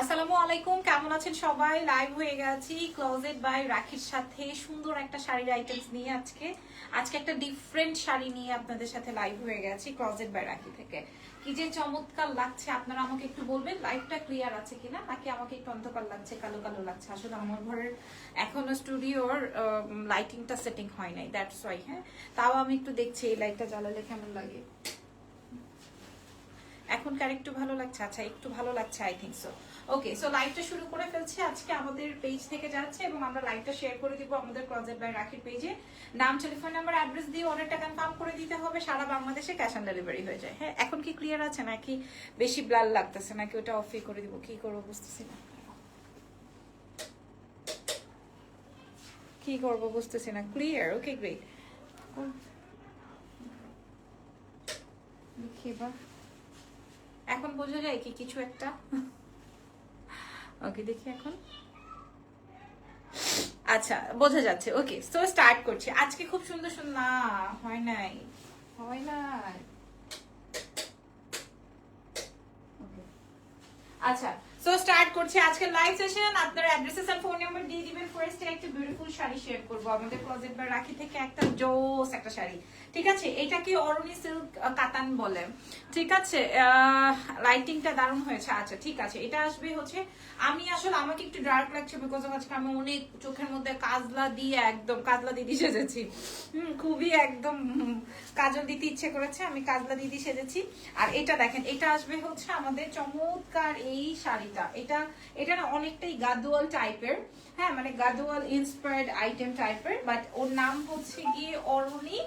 আসসালামু আলাইকুম, কেমন আছেন সবাই? লাইভ হয়ে গেছি ক্লোজেট বাই রাখির সাথে। সুন্দর একটা শাড়ির আইটেমস নিয়ে আজকে। আজকে একটা ডিফারেন্ট শাড়ি নিয়ে আপনাদের সাথে লাইভ হয়ে গেছি ক্লোজেট বাই রাখি থেকে। কি যে চমৎকার লাগছে, আপনারা আমাকে একটু বলবেন? লাইভটা ক্লিয়ার আছে কিনা? নাকি আমাকে একটু অন্ধকার লাগছে, কালো কালো লাগছে? আসলে আমার ঘরের এখনও স্টুডিওর লাইটিংটা সেটিং হয় নাই দ্যাটস ওয়াই হ্যাঁ? তাও আমি একটু দেখছি এই লাইটটা জ্বালালে কেমন লাগে? এখনকার একটু ভালো লাগছে। আচ্ছা একটু ভালো লাগছে I think so okay so লাইভটা শুরু করে ফেলছি। আজকে আমাদের পেজ থেকে যাচ্ছে এবং আমরা লাইভটা শেয়ার করে দিব আমাদের ক্লোজেট বাই রাখির পেজে নাম টেলিফোন নাম্বার অ্যাড্রেস দিয়ে অর্ডারটা কনফার্ম করে দিতে হবে। সারা বাংলাদেশে ক্যাশ অন ডেলিভারি হয়ে যায়। হ্যাঁ এখন কি ক্লিয়ার আছে নাকি বেশি ব্লার লাগতেছে? নাকি ওটা অফই করে দিব? কি করব বুঝতেছি না। কি করব বুঝতেছি না। ক্লিয়ার ওকে গ্রেট বা এখন বোঝা যায় কি কিছু একটা। ওকে, দেখি এখন। আচ্ছা বোঝা যাচ্ছে। ওকে তো স্টার্ট করছি। আজকে খুব সুন্দর সুন্দর না, হয় নাই। হয় নাই। আচ্ছা সো স্টার্ট করছি আজকে লাইভ সেশন আপনার অ্যাড্রেসেস এন্ড ফোন নাম্বার দিয়ে দিবেন। ফার্স্ট একটা বিউটিফুল শাড়ি শেয়ার করব। আমাদের ক্লোজেট বা রাখি থেকে একটা জোস একটা শাড়ি। ঠিক আছে? এটাকে অরুণী সিল্ক কাতান বলে। ঠিক আছে? লাইটিংটা দারুণ হয়েছে। আচ্ছা ঠিক আছে। এটা আসবে হচ্ছে, আমি আসলে, আমাকে একটু ডার্ক লাগছে বিকজ আজকে আমি অনেক চোখের মধ্যে কাজলা দিয়ে একদম, কাজলা দিদি সেজেছি। হুম, খুবই একদম কাজল দিতে ইচ্ছে করেছে, আমি কাজলা দিদি সেজেছি। আর এটা দেখেন, এটা আসবে হচ্ছে আমাদের চমৎকার এই শাড়িটা। এটা এটা না অনেকটাই গাদোয়াল টাইপের হ্যাঁ মানে গাদোয়াল ইন্সপায়ার্ড আইটেম টাইপের বাট ওর নাম হচ্ছে গিয়ে অরুণী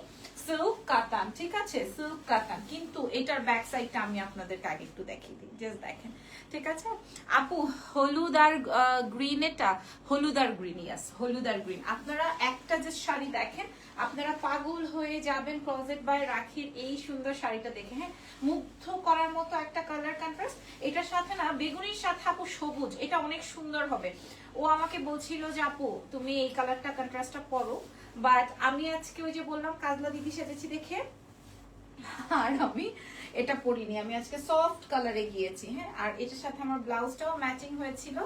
সিল্ক কাতান ঠিক আছে? সিল্ক কাতান কিন্তু এটার ব্যাক সাইডটা আমি আপনাদেরকে আগে একটু দেখিয়ে দিই। জাস্ট দেখেন, ঠিক আছে? আপু, হলুদ আর গ্রিন এটা, হলুদ আর গ্রিন ইয়াস হলুদ আর গ্রিন আপনারা একটা যে শাড়ি দেখেন, আপনারা পাগল হয়ে যাবেন ক্লোজেট বাই রাখির এই সুন্দর শাড়িটা দেখে হ্যাঁ? মুগ্ধ করার মতো একটা কালার কন্ট্রাস্ট এটার সাথে না, বেগুনির সাথে আপু সবুজ, এটা অনেক সুন্দর হবে। ও আমাকে বলছিল যে, আপু, তুমি এই কালারটা কন্ট্রাস্টটা পরো। বাট আমি আজকে ওই যে বললাম কাজলা দিদি সেজেছি দেখে। আর আমি এটা পরিনি আমি আজকে সফট কালারে গিয়েছি হ্যাঁ? আর এটার সাথে আমার ব্লাউজটাও ম্যাচিং হয়েছিল।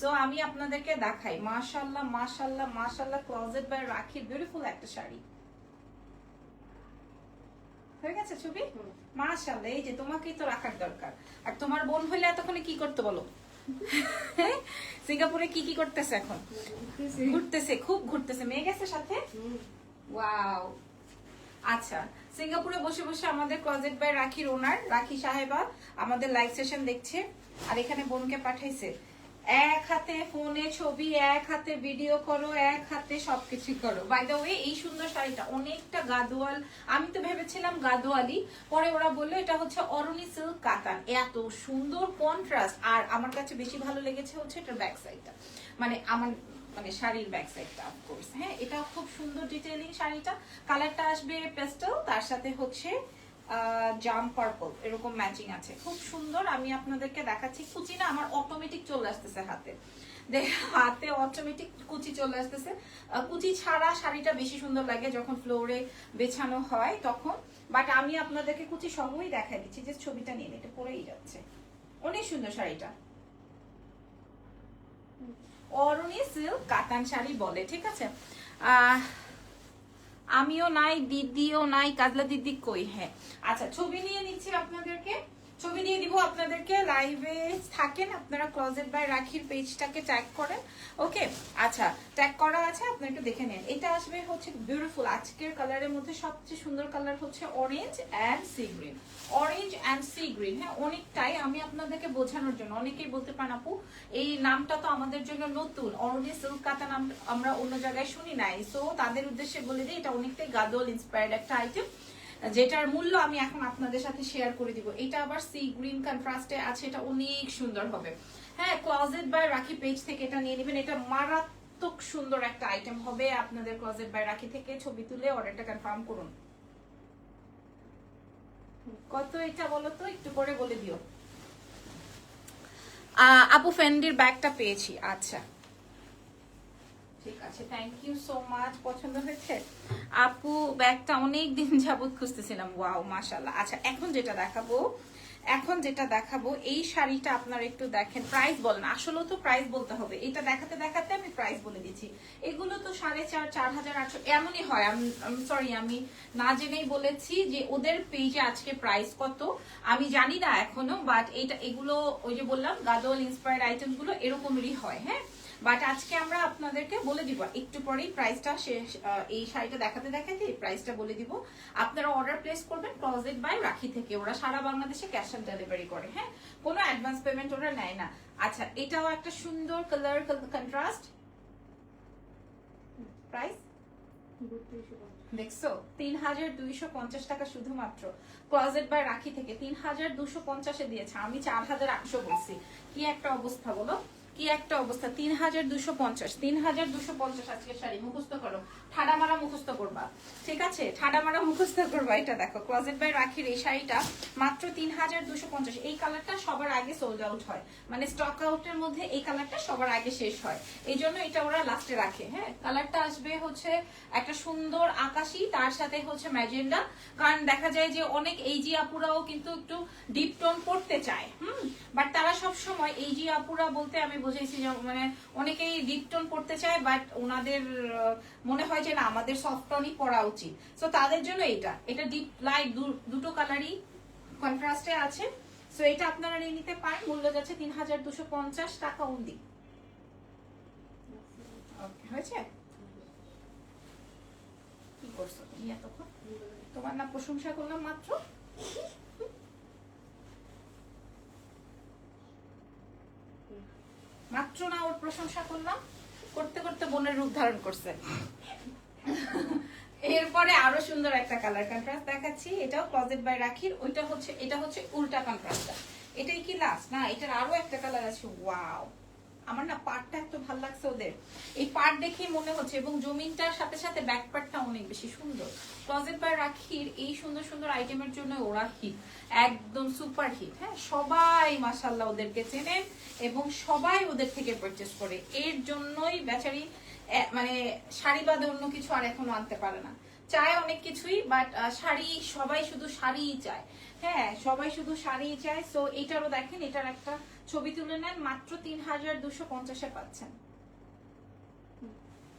সো আমি আপনাদেরকে দেখাই। মাশাল্লাহ মাশাল্লাহ মাশাল্লাহ ক্লোজেট বাই রাখির বিউটিফুল একটা শাড়ি। হয়ে গেছে ছবি? মাশাল্লাহ এই যে তোমাকেই তো রাখার দরকার। আর তোমার বোন হইলে এতক্ষণে কি করতে বলো? সিঙ্গাপুরে কি কি করতেছে এখন? ঘুরতেছে। খুব ঘুরতেছে। মেয়ে গেছে সাথে? ওয়াও। আচ্ছা সিঙ্গাপুরে বসে বসে আমাদের ক্লোজেট বাই রাখির ওনার রাখি সাহেবা আমাদের লাইভ সেশন দেখছে আর এখানে বোনকে পাঠাইছে। এক হাতে ফোনে ছবি, এক হাতে ভিডিও করো, এক হাতে সবকিছু করো। বাই দ্য ওয়ে এই সুন্দর শাড়িটা অনেকটা গাদোয়াল, আমি তো ভেবেছিলাম গাদোয়ালি। পরে ওরা বলল, এটা হচ্ছে অরুণী সিল্ক কাতান। এত সুন্দর কন্ট্রাস্ট আর আমার কাছে বেশি ভালো লেগেছে হচ্ছে এটার ব্যাক সাইডটা মানে আমার মানে শাড়ির ব্যাক সাইডটা অফকোর্স হ্যাঁ এটা খুব সুন্দর ডিটেলিং শাড়িটা। কালারটা আসবে পেস্টেল তার সাথে হচ্ছে জাম পার্পল, এরকম ম্যাচিং আছে। খুব সুন্দর, আমি আপনাদেরকে দেখাচ্ছি। কুচি না আমার অটোমেটিক চলে আসতেছে হাতে। দেখ হাতে অটোমেটিক কুচি চলে আসতেছে। কুচি ছাড়া শাড়িটা বেশি সুন্দর লাগে যখন ফ্লোরে বেছানো হয় তখন। বাট আমি আপনাদেরকে কুচি সহই দেখাই দিচ্ছি যে ছবিটা নিয়ে এটা পরেই যাচ্ছে। অনেক সুন্দর শাড়িটা। অরুণী সিল্ক কাতান শাড়ি বলে, ঠিক আছে? আহ আমিও নাই দিদিও নাই কাজলা দিদি কই? হ্যাঁ। আচ্ছা ছবি নিয়ে নিচ্ছি আপনাদেরকে। ছবি আপনাদেরকে লাইভে থাকেন, আপনারা ক্লোজেট বাই রাখির পেজটাকে ট্যাগ করেন ওকে আচ্ছা ট্যাগ করা আছে, আপনারা একটু দেখে নেন। এটা আসবে হচ্ছে বিউটিফুল আজকের কালারের মধ্যে সবচেয়ে সুন্দর কালার হচ্ছে orange and sea green orange and sea green হ্যাঁ অনেকটাই আমি আপনাদেরকে বোঝানোর জন্য। অনেকেই বলতে পারেন, আপু, এই নামটা তো আমাদের জন্য নতুন। অরণি সিল্ক কাতা নাম আমরা অন্য জায়গায় শুনি নাই। সো তাদের উদ্দেশ্যে বলে দিই, এটা অনেকটাই গাদল ইন্সপায়ার্ড একটা আইটেম যেটার মূল্য আমি এখন আপনাদের সাথে শেয়ার করে দিব। এটা আবার সি গ্রিন কন্ট্রাস্টে আছে, এটা অনেক সুন্দর হবে। হ্যাঁ ক্লোজেট বাই রাখি পেজ থেকে এটা নিয়ে নেবেন। এটা মারাত্মক সুন্দর একটা আইটেম হবে আপনাদের ক্লোজেট বাই রাখি থেকে। ছবি তুলে অর্ডারটা কনফার্ম করুন। কত এটা বলো তো একটু করে বলে দিও। আপু ফেন্ডির ব্যাগটা পেয়েছি। আচ্ছা। থ্যাংক ইউ সো মাচ পছন্দ হয়েছে? আপু, ব্যাগটা অনেক দিন যাবত খুঁজতেছিলাম। ওয়াও মাশাল্লাহ আচ্ছা এখন যেটা দেখাবো, এখন যেটা দেখাবো, এই শাড়িটা আপনারা একটু দেখেন। প্রাইস বলেন আসলে তো প্রাইস বলতে হবে। এটা দেখাতে দেখাতে আমি প্রাইস বলে দিচ্ছি এগুলো তো সাড়ে চার চার হাজার, আটশো, এমনই হয়। আমি সরি আমি না জেনেই বলেছি যে ওদের পেজে আজকে প্রাইস কত। আমি জানি না এখনও বাট এইটা এগুলো ওই যে বললাম গাদল ইন্সপায়ার্ড আইটেমগুলো এরকমেরই হয় হ্যাঁ? বাট আজকে আমরা আপনাদেরকে বলে দিব, একটু পরেই প্রাইসটা এই শাড়িটা দেখাতে দেখাতে প্রাইসটা বলে দিব। আপনারা অর্ডার প্লেস করবেন ক্লোজেট বাই রাখি থেকে। ওরা সারা বাংলাদেশে ক্যাশ অন ডেলিভারি করে হ্যাঁ? কোনো অ্যাডভান্স পেমেন্ট ওরা নেয় না। আচ্ছা এটাও একটা সুন্দর কালার কন্ট্রাস্ট প্রাইস দেখছ? তিন হাজার দুইশো পঞ্চাশ টাকা শুধুমাত্র। বাই রাখি থেকে তিন হাজার দুশো পঞ্চাশে দিয়েছে। আমি চার হাজার আটশো বলছি। কি একটা অবস্থা বলো? কি একটা অবস্থা? তিন হাজার দুশো পঞ্চাশ। তিন হাজার দুশো পঞ্চাশ আজকে শাড়ি। মুখস্থ করো। ঠাডা মারা মুখস্থ করবা। ঠিক আছে? ঠাডা মারা মুখস্থ করবা। এটা দেখো ক্লোজেট বাই রাখির এই শাড়িটা মাত্র তিন হাজার দুশো পঞ্চাশ। এই কালারটা সবার আগে সোল্ড আউট হয়। মানে স্টক আউটের মধ্যে এই কালারটা সবার আগে শেষ হয়। এই জন্য এটা ওরা লাস্টে রাখে হ্যাঁ? কালারটা আসবে হচ্ছে একটা সুন্দর আকাশি, তার সাথে হচ্ছে ম্যাজেন্ডা কারণ দেখা যায় যে অনেক এই জি আপুরাও কিন্তু একটু ডিপ টোন পড়তে চায়, হুম? বাট তারা সব সময় এই জি আপুরা বলতে আমি বুঝেছি যে মানে অনেকেই ডিপ পড়তে চায় বাট ওনাদের মনে হয় যে না আমাদের সফট পরা উচিত। সো তাদের জন্য এটা। এটা ডিপ লাইট দুটো কালারই কন্ট্রাস্টে আছে। সো এটা আপনারা নিয়ে নিতে পারেন। মূল্য যাচ্ছে তিন হাজার দুশো পঞ্চাশ টাকা Okay, হয়েছে? কি করছ তোমার না প্রশংসা করলাম মাত্র? মাত্র না, ওর প্রশংসা করলাম। করতে করতে বোনের রূপ ধারণ করছে। এরপরে আরও সুন্দর একটা কালার কন্ট্রাস্ট দেখাচ্ছি। এটাও ক্লজেট বাই রাখির, ওইটা হচ্ছে, এটা হচ্ছে উল্টা কন্ট্রাস্টটা এটাই কি লাস্ট না, এটার আরও একটা কালার আছে ওয়াও আমার না পাটটা এত ভালো লাগছে ওদের। এই পার্ট দেখেই মনে হচ্ছে, এবং জমিনটার সাথে সাথে ব্যাক পার্টটা অনেক বেশি সুন্দর। ক্লোজেট বাই রাখির এই সুন্দর সুন্দর আইটেমের জন্য ওরা হিট একদম সুপার হিট হ্যাঁ? সবাই মাসাল্লাহ ওদেরকে চেনেন এবং সবাই ওদের থেকে পারচেস করে। এর জন্যই বেচারি মানে শাড়ি বাদে অন্য কিছু আর এখনও আনতে পারে না। চায় অনেক কিছুই বাট শাড়ি সবাই শুধু শাড়িই চায়। হ্যাঁ সবাই শুধু শাড়িই চায়। সো এটারও দেখেন, এটার একটা ছবি তুলে নেন। মাত্র তিন হাজার দুশো পঞ্চাশে পাচ্ছেন।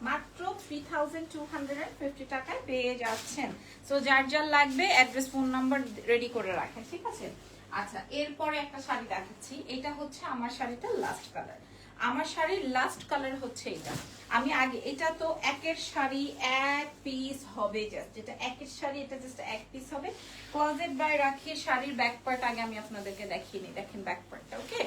মাত্র three thousand two hundred fifty টাকায় পেয়ে যাচ্ছেন। সো যার যার লাগবে অ্যাড্রেস ফোন নাম্বার রেডি করে রাখেন, ঠিক আছে? আচ্ছা এরপরে একটা শাড়ি দেখাচ্ছি। এটা হচ্ছে আমার শাড়িটা লাস্ট কালার আমার শাড়ির লাস্ট কালার হচ্ছে এটা। আমি আগে, এটা তো একের শাড়ি এক পিস হবে জাস্ট যেটা একের শাড়ি, এটা জাস্ট এক পিস হবে। ক্লোজেট বাই রাখি, শাড়ির ব্যাক পার্ট আগে আমি আপনাদেরকে দেখিয়ে দেখেন ব্যাক পার্টটা ওকে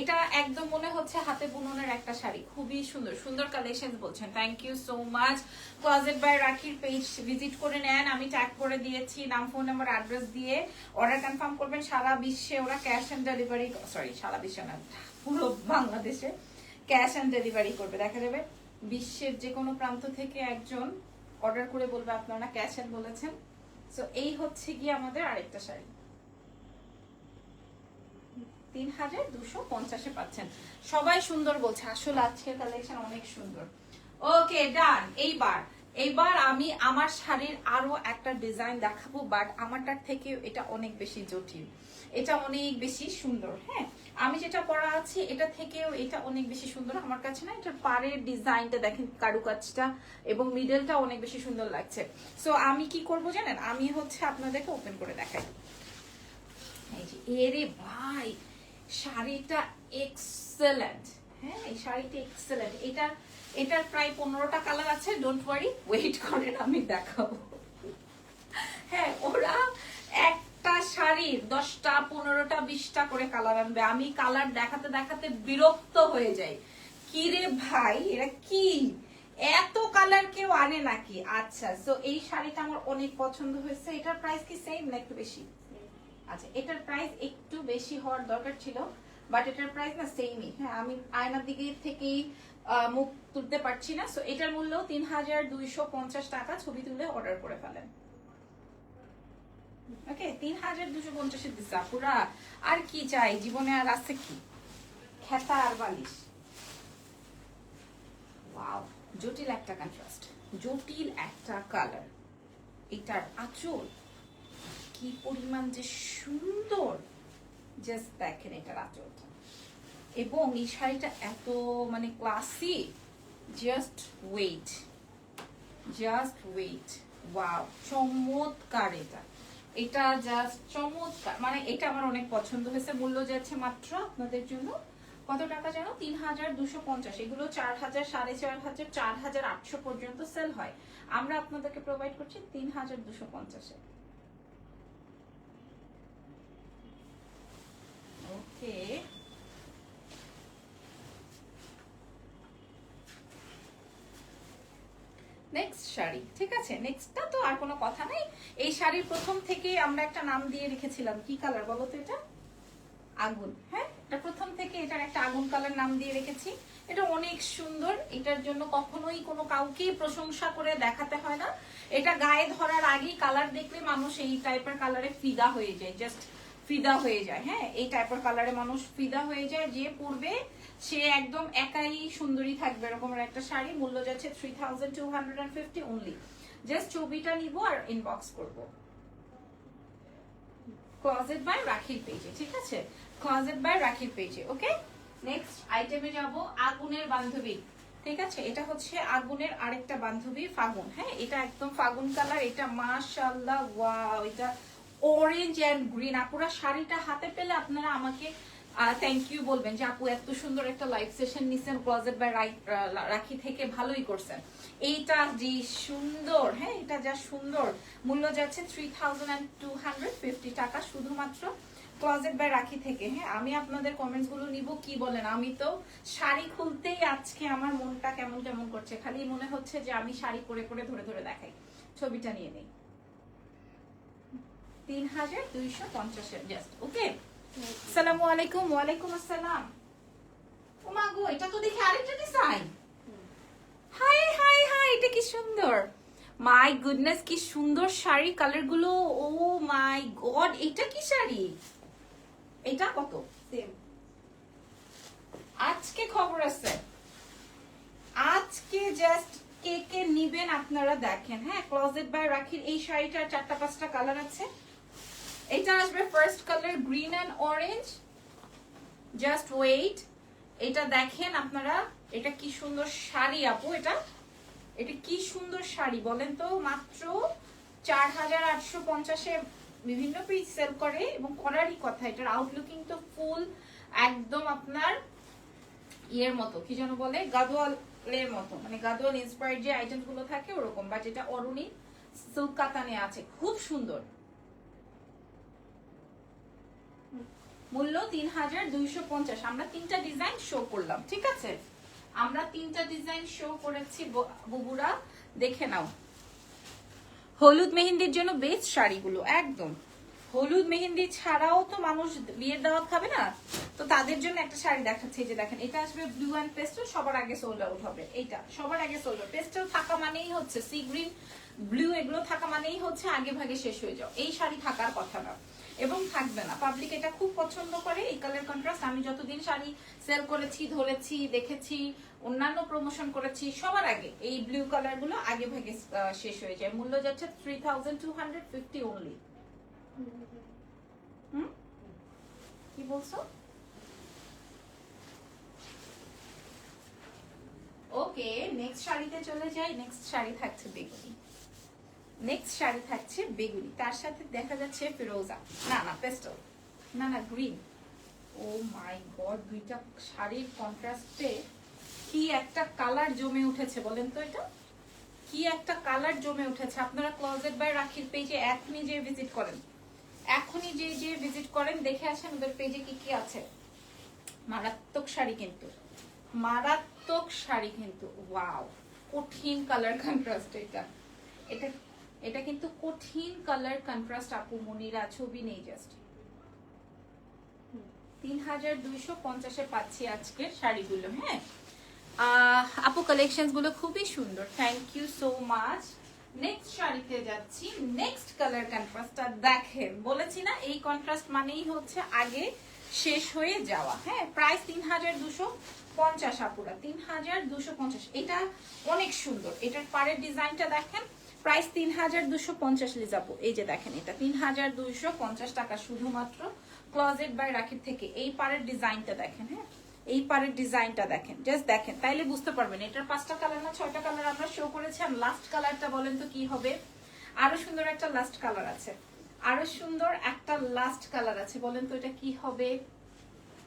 এটা একদম মনে হচ্ছে হাতে বুননের একটা শাড়ি, খুবই সুন্দর সুন্দর কালেকশন বলছেন thank you so much Closet by রাখির পেজ ভিজিট করে নেন, আমি ট্যাগ করে দিয়েছি, নাম ফোন নাম্বার অ্যাড্রেস দিয়ে। অর্ডার কনফার্ম করবেন, সারা বিশ্বে ওরা ক্যাশ অন ডেলিভারি সরি সারা বিশ্বে না, পুরো বাংলাদেশে ক্যাশ অন ডেলিভারি করবে, দেখা যাবে? বিশ্বের যে কোনো প্রান্ত থেকে একজন অর্ডার করে বলবে, আপনারা ক্যাশ অ্যান্ড বলেছেন। সো এই হচ্ছে গিয়ে আমাদের আরেকটা শাড়ি তিন হাজার দুশো পঞ্চাশে পাচ্ছেন। সবাই সুন্দর বলছে। আসলে আজকের কালেকশন অনেক সুন্দর। ওকে ডান এইবার এইবার আমি আমার শাড়ির আরও একটা ডিজাইন দেখাবো বাট আমারটার থেকে এটা অনেক বেশি জটিল। এটা অনেক বেশি সুন্দর হ্যাঁ? আমি যেটা পরা আছি, এটা থেকেও এটা অনেক বেশি সুন্দর। আমার কাছে না এটার পাড়ের ডিজাইনটা দেখেন, কারুকাজটা এবং মিডলটা অনেক বেশি সুন্দর লাগছে। সো আমি কি করব জানেন? আমি হচ্ছে আপনাদেরকে ওপেন করে দেখাই। এই এরে ভাই, শাড়িটা এক্সেলেন্ট হ্যাঁ? এই শাড়িটা এক্সেলেন্ট এটার এটার প্রায় পনেরোটা কালার আছে ডোন্ট ওয়ারি ওয়েট করেন আমি দেখাবো। হ্যাঁ ওরা একটা শাড়ির দশটা, পনেরোটা, বিশটা করে কালার আনবে। আমি কালার দেখাতে দেখাতে বিরক্ত হয়ে যাই। কি রে ভাই, এরা কি? এত কালার কেউ আনে নাকি? আচ্ছা তো এই শাড়িটা আমার অনেক পছন্দ হয়েছে। এটার প্রাইস কি সেম না একটু বেশি? আচ্ছা এটার প্রাইস একটু বেশি হওয়ার দরকার ছিল বাট এটার প্রাইস না সেমই হ্যাঁ আমি আয়নার দিকে থেকেই মুখ তুলতে পারছি না। সো এটার মূল্য তিন হাজার দুইশো পঞ্চাশ টাকা ছবি তুলে অর্ডার করে ফেলেন। ওকে তিন হাজার দুশো পঞ্চাশের দিচ্ছে পুরা আর কি চাই? জীবনে আর আছে কি? খেতা আর বালিশ। ওয়াও জটিল একটা কন্ট্রাস্ট জটিল একটা কালার এটার আঁচল কি পরিমাণ যে সুন্দর। জাস্ট দেখেন এটার আঁচলটা। এবং এই শাড়িটা এত মানে classy just wait just wait wow চমৎকার এটা। এটা জাস্ট চমৎকার। মানে এটা আমার অনেক পছন্দ হয়েছে, মূল্য যাচ্ছে মাত্র আপনাদের জন্য। কত টাকা যেন তিন হাজার দুশো পঞ্চাশ। এগুলো চার হাজার, সাড়ে চার হাজার চার হাজার আটশো পর্যন্ত সেল হয়। আমরা আপনাদেরকে প্রোভাইড করছি তিন হাজার দুশো পঞ্চাশে। ওকে নেক্সট শাড়ি, ঠিক আছে? নেক্সটটা তো আর কোনো কথা নেই। এই শাড়ির প্রথম থেকে আমরা একটা নাম দিয়ে রেখেছিলাম। কি কালার বলো তো এটা? আগুন হ্যাঁ? এটা প্রথম থেকে এটার একটা আগুন কালার নাম দিয়ে রেখেছি। এটা অনেক সুন্দর। এটার জন্য কখনোই কোনো কাউকেই প্রশংসা করে দেখাতে হয় না। এটা গায়ে ধরার আগেই কালার দেখলে মানুষ এই টাইপের কালারে ফিদা হয়ে যায় জাস্ট ফিদা হয়ে যায় হ্যাঁ? এই টাইপের কালারে মানুষ ফিদা হয়ে যায় যে পূর্বে সে একদম একাই সুন্দরী থাকবে, এরকমের একটা শাড়ি। মূল্য যাচ্ছে three thousand two hundred and fifty only just ছবিটা নিব আর ইনবক্স করব। ক্লোজেট বাই রাখির পেজে ঠিক আছে? ক্লোজেট বাই রাখির পেজে ওকে নেক্সট আইটেমে যাব, আগুনের বান্ধবী। ঠিক আছে? এটা হচ্ছে আগুনের আরেকটা বান্ধবী, ফাগুন। হ্যাঁ এটা একদম ফাগুন কালার, এটা মাশাআল্লাহ, ওয়াও, এটা অরেঞ্জ এন্ড গ্রিন আপুরা শাড়িটা হাতে পেলে আপনারা আমাকে থ্যাংক ইউ বলবেন যে আপু এত সুন্দর একটা লাইভ সেশন নিছেন ক্লোজেট বাই রাখি থেকে ভালোই করছেন। এইটা যে সুন্দর হ্যাঁ এটা যা সুন্দর। মূল্য যাচ্ছে three thousand two hundred fifty টাকা শুধুমাত্র ক্লোজেট বাই রাখি থেকে। হ্যাঁ আমি আপনাদের কমেন্টসগুলো নিব, কি বলেন? আমি তো শাড়ি খুলতেই আজকে আমার মনটা কেমন কেমন করছে। খালি মনে হচ্ছে যে আমি শাড়ি পরে পরে ধরে ধরে দেখাই। ছবিটা নিয়ে নেই। তিন হাজার দুইশো পঞ্চাশের জাস্ট ওকে আলাইকুম ওয়ালাইকুম আসসালাম। গো এটা তো দেখি আরেকটা ডিজাইন হাই হাই হাই এটা কি সুন্দর। মাই গুডনেস কি সুন্দর শাড়ি কালারগুলো ও মাই গড এটা কি শাড়ি? এটা কত? সেম আজকে খবর আছে। আজকে জাস্ট কে কে নিবেন আপনারা দেখেন। হ্যাঁ ক্লোজেট বাই রাখির এই শাড়িটার চারটা পাঁচটা কালার আছে। এটা আসবে first colour green and orange just wait এটা দেখেন আপনারা, এটা কি সুন্দর শাড়ি আপু এটা? এটা কি সুন্দর শাড়ি বলেন তো? মাত্র চার হাজার আটশো পঞ্চাশে বিভিন্ন পিস সেল করে এবং করারই কথা। এটার আউটলুকিং তো ফুল একদম আপনার ইয়ের মতো, কি যেন বলে? গাদোয়ালের মতো। মানে গাদোয়াল ইন্সপায়ার্ড যে আইটেমগুলো থাকে ওরকম। বাট এটা অরুণী সিল্ক আছে। খুব সুন্দর। মূল্য তিন হাজার দুইশো পঞ্চাশ। আমরা তিনটা ডিজাইন শো করলাম, ঠিক আছে? আমরা তিনটা ডিজাইন শো করেছি বুবুরা, দেখে নাও। হলুদ মেহেন্দির জন্য বেস্ট শাড়িগুলো, একদম। হলুদ মেহেন্দি ছাড়াও তো মানুষ বিয়ের দাওয়াত খাবে না? তো তাদের জন্য একটা শাড়ি দেখাচ্ছে যে দেখেন, এটা আসবে ব্লু অ্যান্ড পেস্টেল সবার আগে সোল্ড আউট হবে। এইটা, সবার আগে সোল্ড আউট পেস্টেল থাকা মানেই হচ্ছে সি গ্রিন ব্লু এগুলো থাকা মানেই হচ্ছে আগে ভাগে শেষ হয়ে যাও। এই শাড়ি থাকার কথা না। এবং থাকবে না। পাবলিক এটা খুব পছন্দ করে, এই কালার কন্ট্রাস্ট আমি যতদিন শাড়ি সেল করেছি, ধরেছি, দেখেছি, অন্যান্য প্রমোশন করেছি, সবার আগে এই ব্লু কালারগুলো আগে ভাগে শেষ হয়ে যায়। মূল্য যাচ্ছে three thousand two hundred fifty only হুম? কি বলছো? ওকে নেক্সট শাড়িতে চলে যাই নেক্সট শাড়ি থাকছে বেগুনি। নেক্সট শাড়ি থাকছে বেগুনি। তার সাথে দেখা যাচ্ছে ফিরোজা। না না, পেস্টল। না না, গ্রিন। ও মাই গড, দুইটা শাড়ির কন্ট্রাস্টে কি একটা কালার জমে উঠেছে, বলেন তো এটা। কি একটা কালার জমে উঠেছে। আপনারা ক্লোজেট বাই রাখির পেজে এখনই যে ভিজিট করেন। এখনই যে যে ভিজিট করেন, দেখে আসেন ওদের পেজে কি কি আছে। মারাত্মক শাড়ি কিন্তু। মারাত্মক শাড়ি কিন্তু। ওয়াও, কঠিন কালার কন্ট্রাস্ট এটা। এটা এটা কিন্তু কঠিন কালার কন্ট্রাস্ট আপু, মনিরা, ছবি নেই জাস্ট তিন হাজার দুইশো পঞ্চাশে পাচ্ছি আজকের শাড়িগুলো হ্যাঁ? আপু কালেকশনগুলো খুবই সুন্দর। Thank you so much next শাড়িতে যাচ্ছি। নেক্সট কালার কন্ট্রাস্টটা দেখেন। বলেছি না, এই কন্ট্রাস্ট মানেই হচ্ছে আগে শেষ হয়ে যাওয়া হ্যাঁ? প্রাইস তিন হাজার দুশো পঞ্চাশ, আপুরা। তিন হাজার দুশো পঞ্চাশ। এটা অনেক সুন্দর। এটার পাড়ের ডিজাইনটা দেখেন। প্রাইস তিন হাজার দুশো পঞ্চাশ লিজাপু। এই যে দেখেন এটা তিন হাজার দুইশো পঞ্চাশ টাকা শুধুমাত্র ক্লোজেট বাই রাখির থেকে। এই পারের ডিজাইনটা দেখেন হ্যাঁ? এই পারের ডিজাইনটা দেখেন। জাস্ট দেখেন, তাইলে বুঝতে পারবেন, এটার পাঁচটা কালার না, ছয়টা কালার আমরা শো করেছি। আর লাস্ট কালারটা বলেন তো কি হবে? আরও সুন্দর একটা লাস্ট কালার আছে। আরও সুন্দর একটা লাস্ট কালার আছে। বলেন তো এটা কি হবে?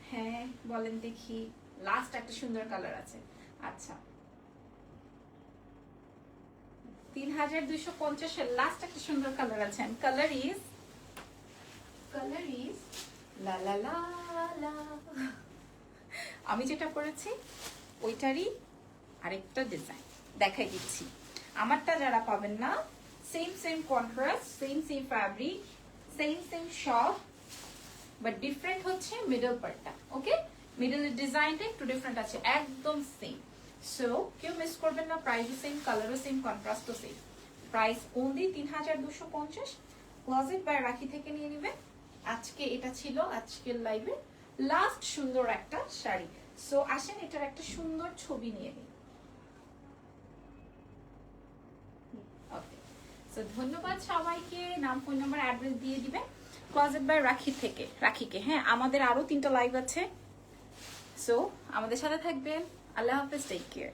হ্যাঁ বলেন দেখি। লাস্ট একটা সুন্দর কালার আছে। আচ্ছা। তিন হাজার দুইশো পঞ্চাশের লাস্ট একটা সুন্দর কালার আছে কালার ইজ কালার ইজ লা লা লা লা আমি যেটা করেছি ওইটারই আরেকটা ডিজাইন দেখাই দিচ্ছি। আমারটা যারা পাবেন না same same contrast same same fabric same same shop but different হচ্ছে মিডল পার্টটা ওকে মিডলের ডিজাইনটা একটু ডিফারেন্ট আছে একদম সেম সো কেউ মিস করবেন না প্রাইসও সেম কালারও সেম কন্ট্রাস্টও সেম প্রাইস অনলি তিন হাজার দুশো পঞ্চাশ ক্লোজেট বাই রাখি থেকে নিয়ে নেবেন। আজকে এটা ছিল আজকের লাইভে লাস্ট সুন্দর একটা শাড়ি। সো আসেন, এটার একটা সুন্দর ছবি নিয়ে নিই। ওকে সো ধন্যবাদ সবাইকে, নাম ফোন নাম্বার অ্যাড্রেস দিয়ে দিবেন। ক্লোজেট বাই রাখি থেকে, রাখিকে হ্যাঁ আমাদের আরও তিনটা লাইভ আছে। সো আমাদের সাথে থাকবেন। আল্লাহ হাফেজ টেক কেয়ার